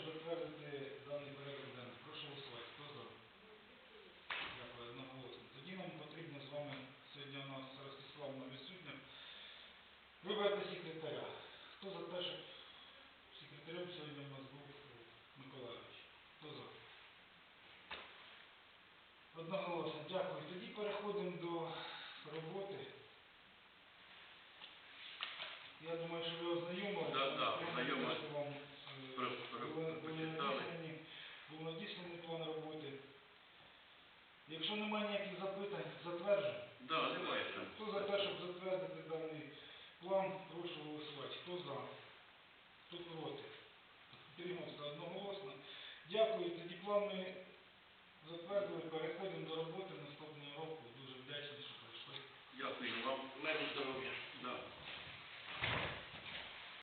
Прошу затвердити даний порядок денний. Прошу голосувати. Хто за? Дякую, одноголосно. Тоді нам потрібно з вами сьогодні у нас Ростиславна відсутня. Вибрати секретаря. Хто за те, щоб секретарем сьогодні у нас був Миколаївич? Хто за? Одноголосно, дякую. Тоді переходимо до роботи. Я думаю, що ви ознайомилися. Якщо немає ніяких запитань, затверджуємо. Да, немає. Хто за те, щоб затвердити даний план, прошу голосувати. Хто за? Хто проти? Підтримався одноголосно. Дякую. Тоді план ми